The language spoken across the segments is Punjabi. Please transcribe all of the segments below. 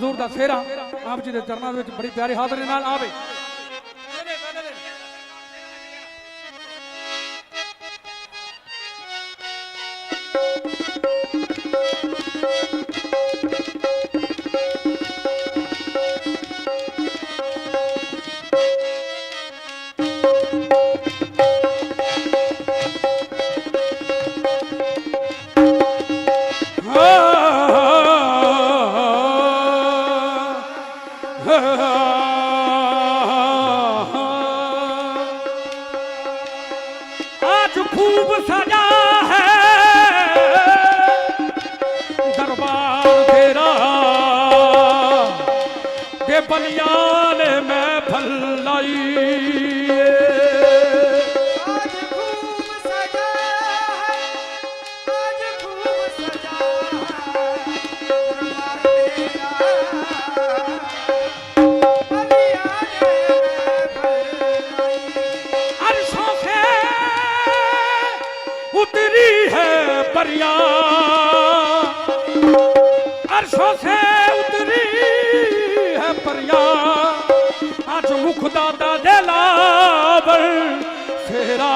ਹਜ਼ੂਰ ਦਾ ਸਿਹਰਾ ਆਪ ਜੀ ਦੇ ਚਰਨਾਂ ਦੇ ਵਿੱਚ ਬੜੀ ਪਿਆਰੀ ਹਾਜ਼ਰੀ ਨਾਲ ਆਵੇ। ਉਤਰੀ ਹੈ ਪਰਿਆ ਅਰਸ਼ੋਂ ਸੇ ਉਤਰੀ ਹੈ ਪਰਿਆ ਅੱਜ ਮੁਖ ਦਾਦਾ ਦੇ ਲਾਵਰ ਫੇਰਾ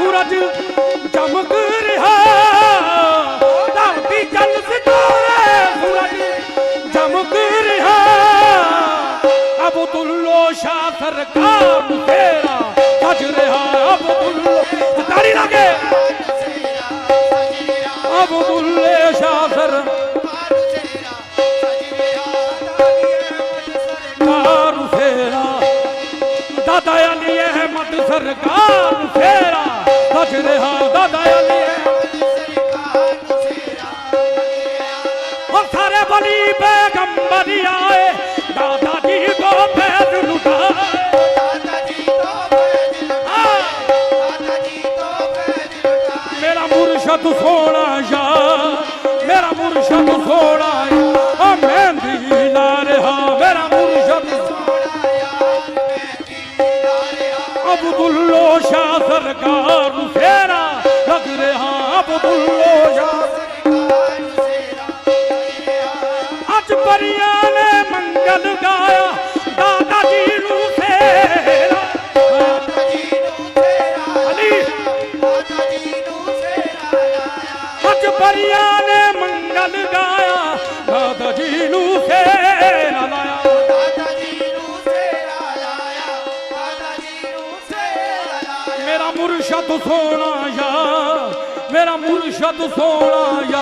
ਸੂਰਜ ਚਮਕ ਰਿਹਾ ਧਰਤੀ ਜਲ ਸਿਤਾਰੇ ਸੂਰਜ ਚਮਕ ਰਿਹਾ ਅਬਦੁੱਲੋ ਸ਼ਾਹ ਸਰਕਾਰ ਰਿਹਾ ਦਾਦਾ ਅਲੀ ਉਹ ਸਾਰੇ ਬਲੀ ਪੈਗੰਬਰੀ ਆਏ, ਦਾਦਾ ਜੀ ਕੋ ਫੈਜ਼ ਲੁਟਾਏ। ਦਾਦਾ ਜੀ ਕੋ ਫੈਜ਼ ਲੁਟਾਏ ਦਾਦਾ ਜੀ ਕੋ ਫੈਜ਼ ਲੁਟਾਏ ਮੇਰਾ ਮੁਰਸ਼ਦ ਸੋਹਣਾ ਯਾਰ, ਮੇਰਾ ਮੁਰਸ਼ਦ ਸੋਹਣਾ ਯਾਰ। ਆ ਮਹਿੰਦੀ ਲਾ ਰਿਹਾ, ਮੇਰਾ ਮੁਰਸ਼ਦ। ਸੋਹਣਾ ਯਾਰ ਮਹਿੰਦੀ ਲਾ ਰਿਹਾ ਅਬਦੁੱਲੋ ਸ਼ਾਹ ਬੁੱਲੋ ਯਾਰ ਅੱਜ ਪਰਿਆ ਨੇ ਮੰਗਲ ਗਾਇਆ ਦਾਦਾ ਜੀ ਨੂੰ ਫੇਰਾ। ਦਾਦਾ ਜੀ ਨੂੰ ਫੇਰਾ ਅਲੀ ਦਾਦਾ ਜੀ ਨੂੰ ਫੇਰਾ ਲਾਇਆ ਅੱਜ ਪਰਿਆ ਨੇ ਮੰਗਲ ਗਾਇਆ ਦਾਦਾ ਜੀ ਨੂੰ ਫੇਰਾ ਲਾਇਆ। ਮੁਰਸ਼ਦ ਸੋਣਾ ਮੇਰਾ ਮੁਰਸ਼ਦ ਸੋਹਣਾ ਯਾ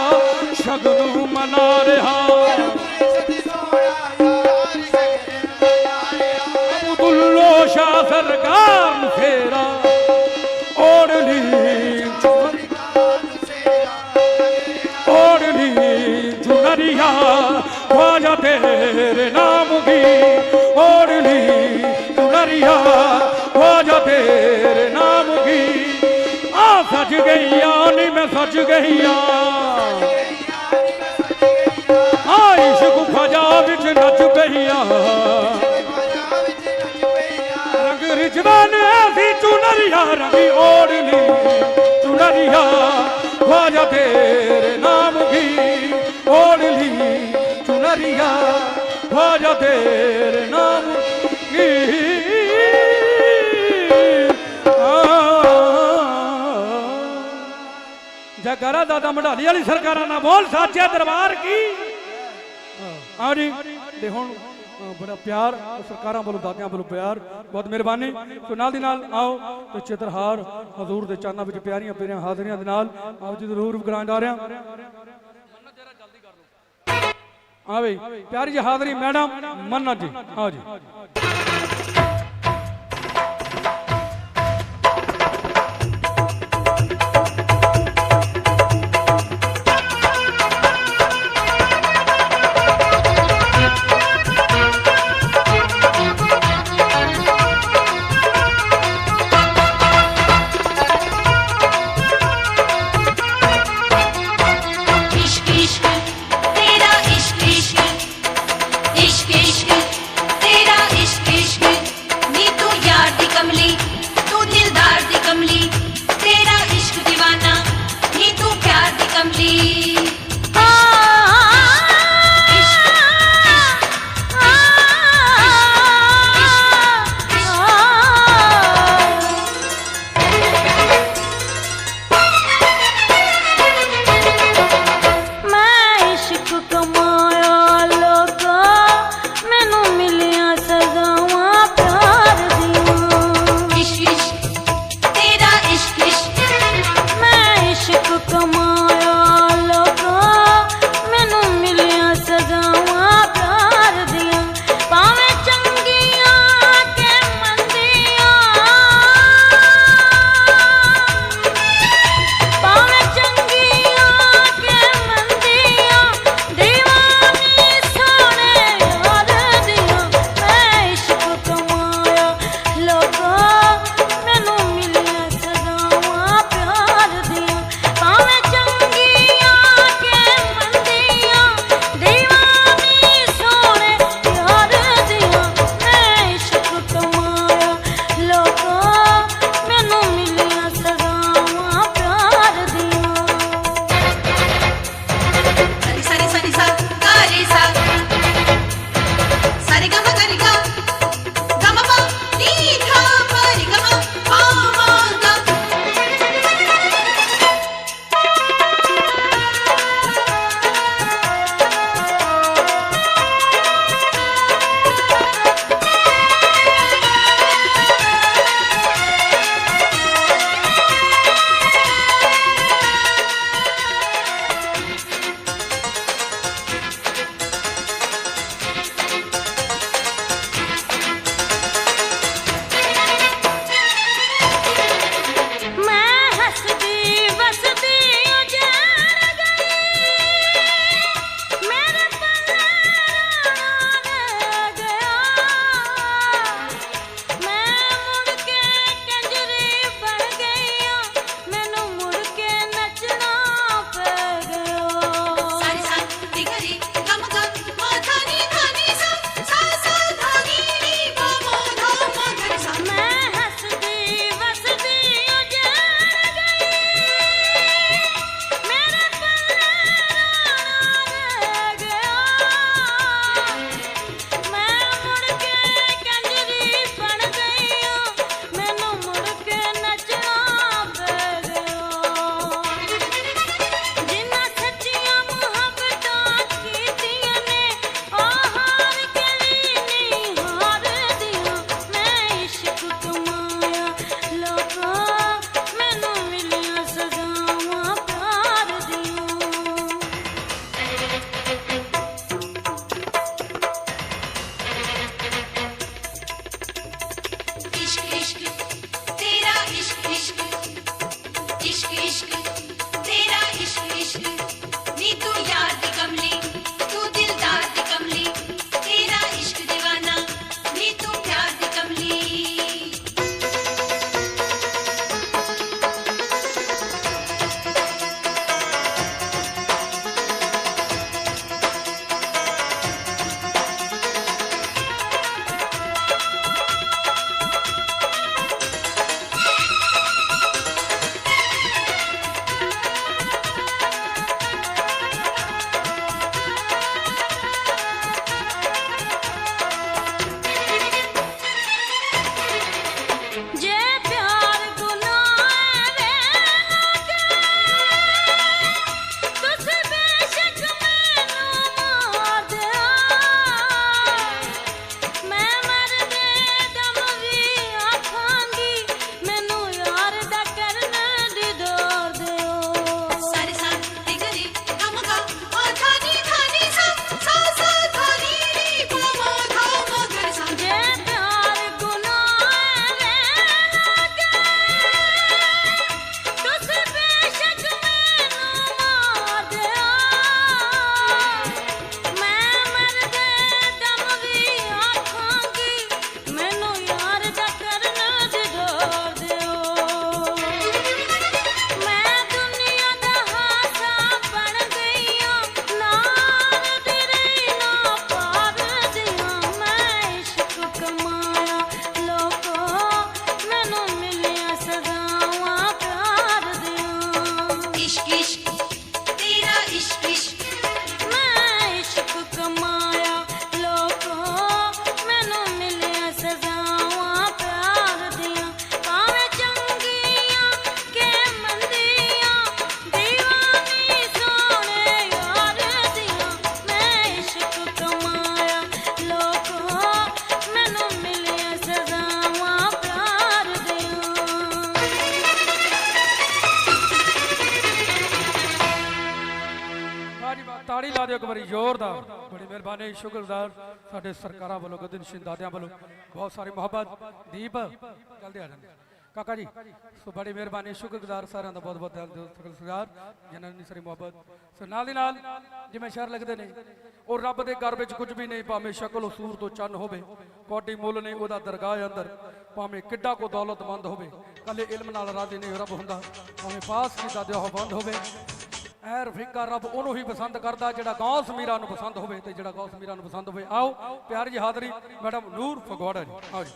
ਸ਼ਗਨ ਮਨਾ ਰਿਹਾ ਅਬਦੁੱਲੋ ਸ਼ਾਹ ਸਰਕਾਰ ਨੂੰ ਫੇਰਾ ਓੜਲੀ ਓੜਲੀ ਚੁਨਰੀਆ ਖਵਾਜਾ ਤੇਰੇ ਨਾਮ ਦੀ ਓੜਲੀ ਚੁਨਰੀਆ ਖਵਾਜਾ ਤੇਰੇ ਨਾਮ ਦੀ ਆ ਸੱਜ ਗਈਆਂ ਨੀ ਮੈਂ ਸੱਜ ਗਈਆਂ ਆ ਇਸ਼ਕ ਖਜਾ ਵਿੱਚ ਨੱਚ ਪਈਆਂ ਰੰਗ ਰਿਜਵਾਨ ਐਸੀ ਚੁਨਰੀਆ, ਰੰਗੀ ਓੜਲੀ ਚੁਨਰੀਆ। ਵਾਜਾ ਤੇਰੇ ਨਾਮ ਦੀ ਓੜਲੀ ਚੁਨਰੀਆ। ਖਵਾਜਾ ਤੇਰੇ ਨਾਮ ਦੀ ਜਗਰਾ ਦਾਦਾ ਮਢਾਲੀ ਵਾਲੀ ਸਰਕਾਰਾਂ ਨਾਲ ਬੋਲ ਸਾਚੇ ਦਰਬਾਰ ਕੀ? ਆ ਜੀ, ਤੇ ਹੁਣ ਬੜਾ ਪਿਆਰ, ਸਰਕਾਰਾਂ ਵੱਲੋਂ, ਦਾਦਿਆਂ ਵੱਲੋਂ ਪਿਆਰ, ਬਹੁਤ ਮਿਹਰਬਾਨੀ। ਸੋ ਨਾਲ ਦੀ ਨਾਲ ਆਓ ਤੇ ਚਿੱਤਰਹਾਰ ਹਜ਼ੂਰ ਦੇ ਚਾਨਾਂ ਵਿੱਚ ਪਿਆਰੀਆਂ ਪਿਆਰੀਆਂ ਹਾਜ਼ਰੀਆਂ ਦੇ ਨਾਲ ਆਪ ਜੀ ਦੇ ਰੂਹ ਆ ਬਈ ਪਿਆਰੀ ਜੀ ਹਾਜ਼ਰੀ, ਮੈਡਮ, ਮੰਨਤ ਜੀ ਆ ਜੀ। तेरा इश्क इश्क ਸ਼ੁਕਰਗੁਜ਼ਾਰ ਸਾਡੇ ਸਰਕਾਰਾਂ ਵੱਲੋਂ ਗਦਨ ਸ਼ਿੰਦਾਦਿਆਂ ਵੱਲੋਂ ਬਹੁਤ ਸਾਰੀ ਮੁਹੱਬਤ, ਦੀਪ, ਜਲਦੀ ਆ ਜਾਂਦੇ ਕਾਕਾ ਜੀ, ਸੋ ਬੜੀ ਮਿਹਰਬਾਨੀ ਸ਼ੁਕਰਗੁਜ਼ਾਰ ਸਾਰਿਆਂ ਦਾ ਬਹੁਤ ਬਹੁਤ ਸ਼ੁਕਰਗੁਜ਼ਾਰ ਜਿਨ੍ਹਾਂ ਨੇ ਸਾਰੀ ਮੁਹੱਬਤ। ਸੋ ਨਾਲ ਦੀ ਨਾਲ, ਜਿਵੇਂ ਸ਼ਹਿਰ ਲੱਗਦੇ ਨੇ, ਉਹ ਰੱਬ ਦੇ ਘਰ ਵਿੱਚ ਕੁਝ ਵੀ ਨਹੀਂ, ਭਾਵੇਂ ਸ਼ਕਲ ਸੂਰ ਤੋਂ ਚੰਨ ਹੋਵੇ ਕੋਟੀ ਮੁੱਲ ਨਹੀਂ, ਉਹਦਾ ਦਰਗਾਹ ਅੰਦਰ, ਭਾਵੇਂ ਕਿੱਡਾ ਕੋ ਦੌਲਤਮੰਦ ਹੋਵੇ, ਕੱਲੇ ਇਲਮ ਨਾਲ ਰਾਜ਼ੀ ਨਹੀਂ, ਰੱਬ ਹੁੰਦਾ, ਭਾਵੇਂ ਪਾਸ ਕੀਤਾ ਦਿਆ ਬੰਦ ਹੋਵੇ। ਐ ਰਫੀਕਾ ਰੱਬ ਉਹਨੂੰ ਹੀ ਪਸੰਦ ਕਰਦਾ ਜਿਹੜਾ ਗੌਸ ਮੀਰਾ ਨੂੰ ਪਸੰਦ ਹੋਵੇ ਤੇ ਜਿਹੜਾ ਗੌਸ ਮੀਰਾ ਨੂੰ ਪਸੰਦ ਹੋਵੇ। ਆਓ, ਪਿਆਰ ਜੀ ਹਾਜ਼ਰੀ, ਮੈਡਮ ਨੂਰ ਫਗਵਾੜਾ ਜੀ। ਆਓ ਜੀ।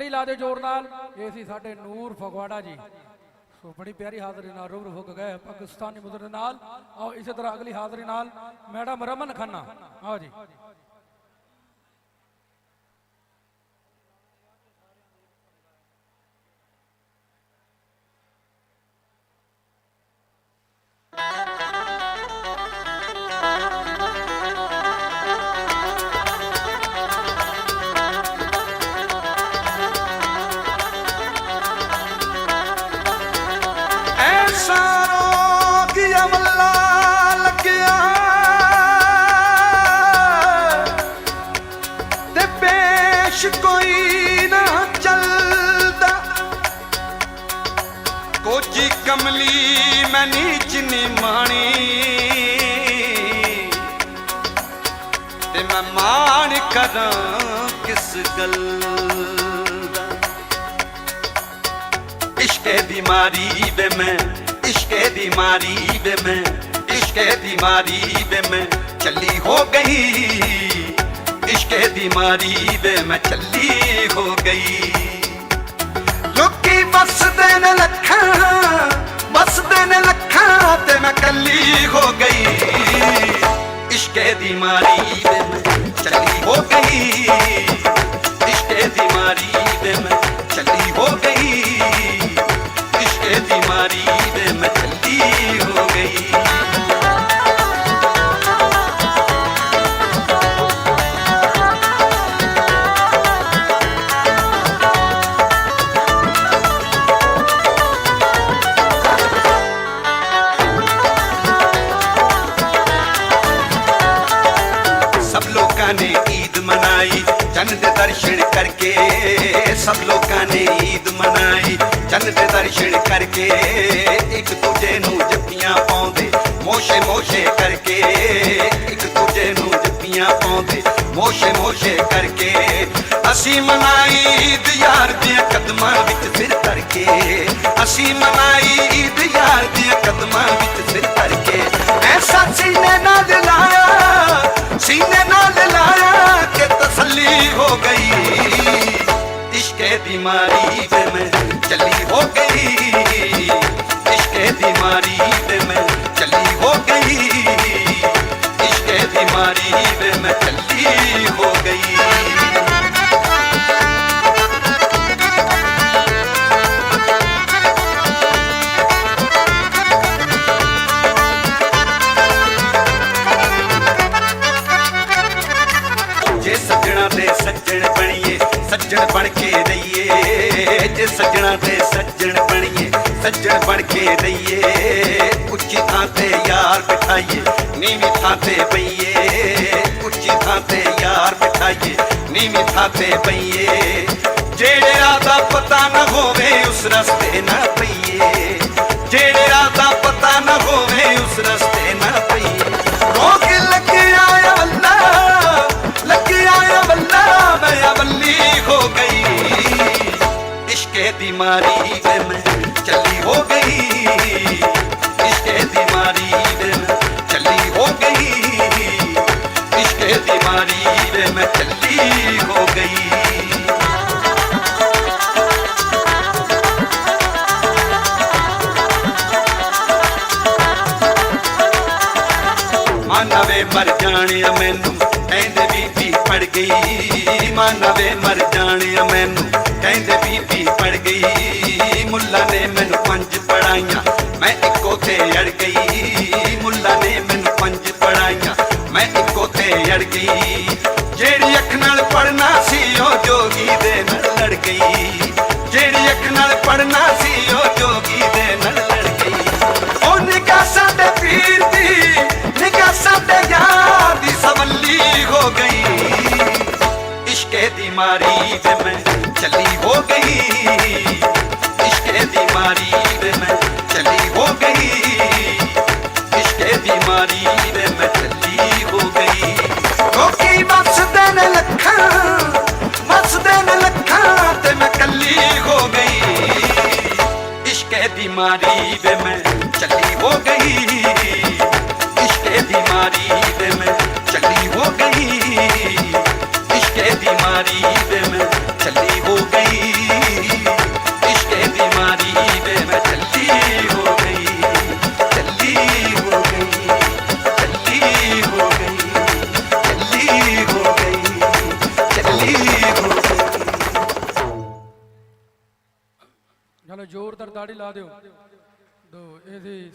ਤਾੜੀ ਲਾ ਦੇ ਜ਼ੋਰ ਨਾਲ। ਇਹ ਸੀ ਸਾਡੇ ਨੂਰ ਫਗਵਾੜਾ ਜੀ। ਸੋ ਬੜੀ ਪਿਆਰੀ ਹਾਜ਼ਰੀ ਨਾਲ ਰੂਬਰੂ ਹੋ ਗਏ ਪਾਕਿਸਤਾਨੀ ਮੁਦਰ ਦੇ ਨਾਲ। ਆਓ ਇਸੇ ਤਰ੍ਹਾਂ ਅਗਲੀ ਹਾਜ਼ਰੀ ਨਾਲ। ਮੈਡਮ ਰਮਨ ਖੰਨਾ। ਆਓ ਜੀ। ਕਮਲੀ ਮੈਂ ਨੀਚ ਨੀ ਮਾਣੀ। ਤੇ ਮੈਂ ਮਾਣ ਕਰਾਂ ਕਿਸ ਗੱਲ ਦਾ? ਇਸ਼ਕੇ ਦੀ ਮਾਰੀ ਵੇ ਮੈਂ, ਇਸ਼ਕੇ ਦੀ ਮਾਰੀ ਵੇ ਮੈਂ, ਇਸ਼ਕੇ ਦੀ ਮਾਰੀ ਵੇ ਮੈਂ, ਚੱਲੀ ਹੋ ਗਈ। ਇਸ਼ਕੇ ਦੀ ਮਾਰੀ ਵੇ ਮੈਂ, ਚੱਲੀ ਹੋ ਗਈ। ਲੋਕੀ ਬਸਦੇ ਨੇ ਲੱਖਾਂ ਬਸਦੇ ਨੇ ਲੱਖਾਂ ਤੇ ਮੈਂ ਕੱਲੀ ਹੋ ਗਈ। ਇਸ਼ਕੇ ਦੀ ਮਾਰੀ ਵੇ ਚੱਲੀ ਸੱਜਣ ਬਣ ਕੇ ਰਹੀਏ। ਉੱਚੀ ਥਾਂ ਤੇ ਯਾਰ ਬਿਠਾਈਏ, ਨੀਵੀਂ ਥਾਂ ਤੇ ਪਈਏ ਉੱਚੀ ਥਾਂ ਤੇ ਯਾਰ ਬਿਠਾਈਏ, ਨੀਵੀਂ ਥਾਂ ਤੇ ਪਈਏ ਜਿਹੜੇ ਰਾਹ ਦਾ ਪਤਾ ਨਾ ਹੋਵੇ, ਉਸ ਰਸਤੇ ਨਾ ਪਈਏ। ਜਿਹੜੇ ਰਾਹ ਦਾ ਪਤਾ ਨਾ ਹੋਵੇ, ਉਸ ਰਸਤੇ ਨਾ ਪਈਏ। ਰੋਕ ਲੱਗਿਆ ਆ ਅੱਲਾ ਲੱਗਿਆ ਆ ਬੱਲਾ ਮੈਂ ਅਵੱਲੀ ਹੋ ਗਈ। ਇਸ਼ਕੇ ਦੀ ਮਾਰੀ ਵੇ ਮੈਂ ਮਾਨਵੇ ਮਰ ਜਾਣਿਆ ਮੈਨੂੰ, ਕਹਿੰਦੇ ਬੀਬੀ ਪੜ ਗਈ। ਮਾਨਵੇ ਮਰ ਜਾਣਿਆ ਮੈਨੂੰ, ਕਹਿੰਦੇ ਬੀਬੀ ਪੜ ਗਈ। ਮੁੱਲਾ ਨੇ ਮੈਨੂੰ ਪੰਜ ਪੜਾਈਆਂ ਮੈਂ ਇੱਕੋ ਤੇ ਅੜ ਗਈ, ਮੁੱਲਾ ਨੇ ਮੈਨੂੰ ਪੰਜ ਪੜਾਈਆਂ ਮੈਂ ਇੱਕੋ ਤੇ ਅੜ ਗਈ, ਜਿਹੜੀ ਅੱਖ ਨਾਲ ਪੜਨਾ ਸੀ ਉਹ ਜੋਗੀ ਦੇ ਨਾਲ ਲੜ ਗਈ। ਜਿਹੜੀ ਅੱਖ ਨਾਲ ਪੜਨਾ ਸੀ ਉਹ ਜੋਗੀ ਦੇ ਨਾਲ ਲੜ ਗਈ। ਉਹ ਨਿਗਾਹ ਸਾਡੇ ਪੀਰ ਦੀ, ਨਿਗਾਹ ਸਾਡੇ ਯਾਰ ਦੀ ਸਵੱਲੀ ਹੋ ਗਈ। ਇਸ਼ਕੇ ਦੀ ਮਾਰੀ ਤੇ ਮੈਂ ਚੱਲੀ ਹੋ ਗਈ। ਇਸ਼ਕੇ ਦੀ ਮਾਰੀ ਵੇ ਮੈਂ ਚੱਲੀ ਹੋ ਗਈ। ਇਸ਼ਕੇ ਦੀ ਮਾਰੀ ਵੇ ਮੈਂ ਚੱਲੀ ਹੋ ਗਈ। ਲੋਕੀ ਵਸਦੇ ਨੇ ਲੱਖਾਂ ਵਸਦੇ ਨੇ ਲੱਖਾਂ ਤੇ ਮੈਂ ਕੱਲੀ ਹੋ ਗਈ। ਇਸ਼ਕੇ ਬਿਮਾਰੀ ਵੇ ਮੈਂ ਚੱਲੀ ਹੋ ਗਈ। ਇਸ਼ਕੇ ਬਿਮਾਰੀ ਵੇ ਮੈਂ ਚੱਲੀ ਹੋ ਗਈ। ਇਸ਼ਕੇ ਬਿਮਾਰੀ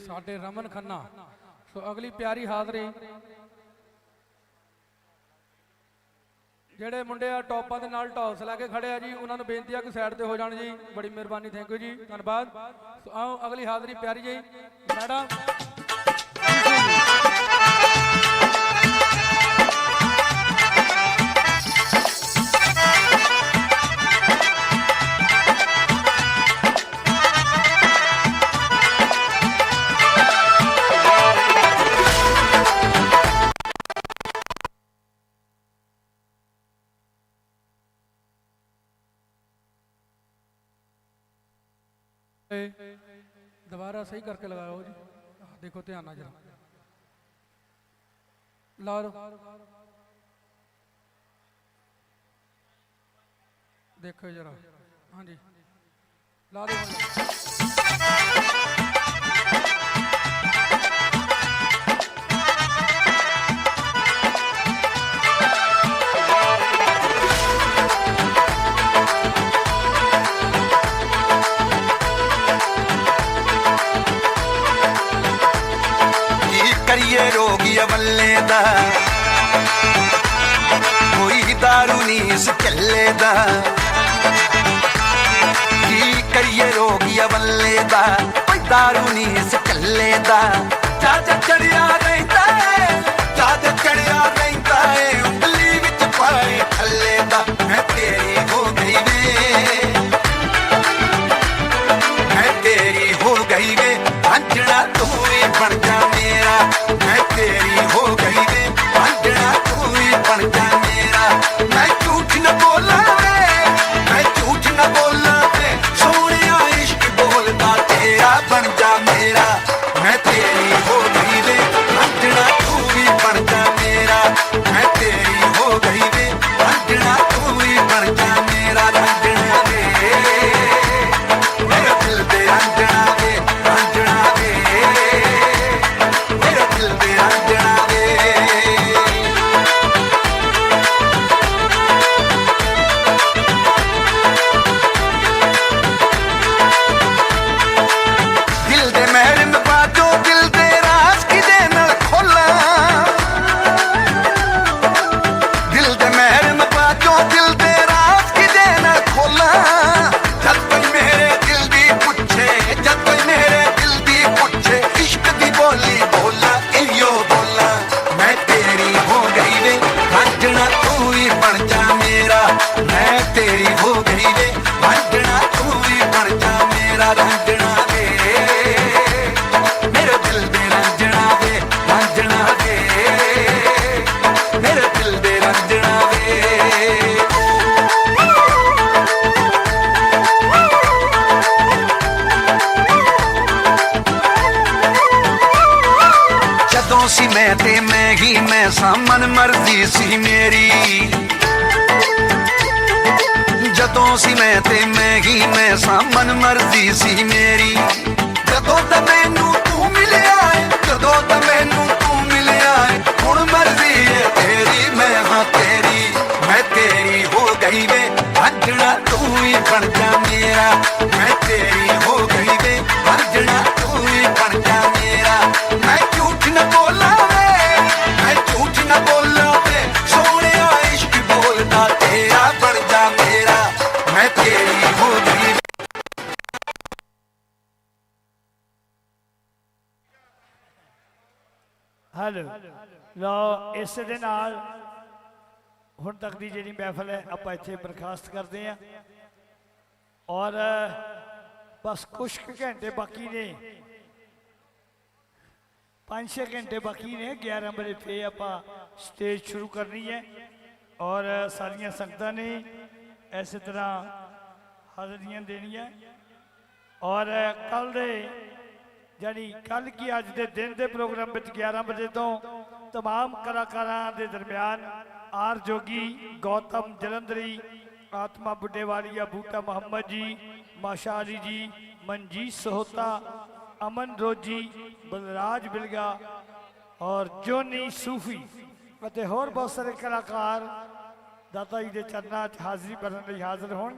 ਸਾਡੇ ਰਮਨ ਖੰਨਾ। ਸੋ ਅਗਲੀ ਪਿਆਰੀ ਹਾਜ਼ਰੀ। ਜਿਹੜੇ ਮੁੰਡੇ ਆ ਟੌਪਾਂ ਦੇ ਨਾਲ ਟੌਸ ਲੈ ਕੇ ਖੜੇ ਆ ਜੀ, ਉਹਨਾਂ ਨੂੰ ਬੇਨਤੀ ਆ ਕਿ ਸਾਈਡ ਤੇ ਹੋ ਜਾਣ ਜੀ। ਬੜੀ ਮਿਹਰਬਾਨੀ ਥੈਂਕ ਯੂ ਜੀ। ਧੰਨਵਾਦ। ਸੋ ਆਓ ਅਗਲੀ ਹਾਜ਼ਰੀ ਪਿਆਰੀ ਜੀ। ਮੈਡਮ। ਸਹੀ ਕਰਕੇ ਲਗਾਓ ਜੀ। ਦੇਖੋ ਧਿਆਨ ਨਾਲ ਜਰਾ। ਲਾ ਲਓ ਦੇਖੋ ਜਰਾ। ਹਾਂਜੀ। ਲਾ ਦਿਓ। ਕੱਲੇ ਦਾ ਕੀ ਕਰੀਏ ਰੋਗੀ ਅਵੱਲੇ ਦਾ ਕੋਈ ਦਾਰੂ ਨਹੀਂ ਇਸ ਕੱਲੇ ਦਾ ਜੱਜ ਚੜਿਆ ਰਹਿੰਦਾ ਏ, ਜੱਜ ਚੜਿਆ ਰਹਿੰਦਾ ਏ। ਜਦੋਂ ਸੀ ਮੈਂ ਤੇ ਮੈਂ ਹੀ, ਮੈਂ ਸਾਮਨ ਮਰਜ਼ੀ ਸੀ ਮੇਰੀ। ਜਦੋਂ ਤਾਂ ਮੈਨੂੰ ਤੂੰ ਮਿਲਿਆ ਏ ਜਦੋਂ ਤਾਂ ਮੈਨੂੰ ਤੂੰ ਮਿਲਿਆ ਏ। ਹੁਣ ਮਰਜ਼ੀ ਏ ਤੇਰੀ, ਮੈਂ ਹਾਂ ਤੇਰੀ, ਮੈਂ ਤੇਰੀ ਹੋ ਗਈ ਵੇ। ਅੰਜਣਾ ਤੂੰ ਹੀ ਬਣ ਜਾ ਮੇਰਾ, ਮੈਂ ਤੇਰੀ ਹੈਲੋ ਲਓ, ਇਸੇ ਦੇ ਨਾਲ ਹੁਣ ਤੱਕ ਦੀ ਜਿਹੜੀ ਮਹਿਫਲ ਹੈ, ਆਪਾਂ ਇੱਥੇ ਬਰਖਾਸਤ ਕਰਦੇ ਹਾਂ। ਔਰ, ਬਸ ਕੁਝ ਘੰਟੇ ਬਾਕੀ ਨੇ। 5-6 ਘੰਟੇ ਬਾਕੀ ਨੇ 11 ਵਜੇ ਫੇ ਆਪਾਂ ਸਟੇਜ ਸ਼ੁਰੂ ਕਰਨੀ ਹੈ। ਔਰ ਸਾਰੀਆਂ ਸੰਗਤਾਂ ਨੇ ਇਸੇ ਤਰ੍ਹਾਂ ਹਾਜ਼ਰੀਆਂ ਦੇਣੀਆਂ। ਔਰ ਕੱਲ ਦੇ ਜਾਨੀ ਕੱਲ ਕੀ ਅੱਜ ਦੇ ਦਿਨ ਦੇ ਪ੍ਰੋਗਰਾਮ ਵਿੱਚ 11 ਵਜੇ ਤੋਂ तमाम ਕਲਾਕਾਰਾਂ ਦੇ ਦਰਮਿਆਨ ਆਰ ਜੋਗੀ ਗੌਤਮ ਜਲੰਧਰੀ ਆਤਮਾ ਬੁੱਢੇਵਾਲੀਆ ਬੂਟਾ ਮੁਹੰਮਦ ਜੀ ਮਾਸ਼ਾ ਅਲੀ ਜੀ ਮਨਜੀਤ ਸਹੋਤਾ ਅਮਨ ਰੋਜੀ ਬਲਰਾਜ ਬਿਲਗਾ ਔਰ ਜੋਨੀ ਸੂਫੀ ਅਤੇ ਹੋਰ ਬਹੁਤ ਸਾਰੇ ਕਲਾਕਾਰ ਦਾਤਾ ਜੀ ਦੇ ਚਰਨਾਂ 'ਚ ਹਾਜ਼ਰੀ ਭਰਨ ਲਈ ਹਾਜ਼ਰ ਹੋਣ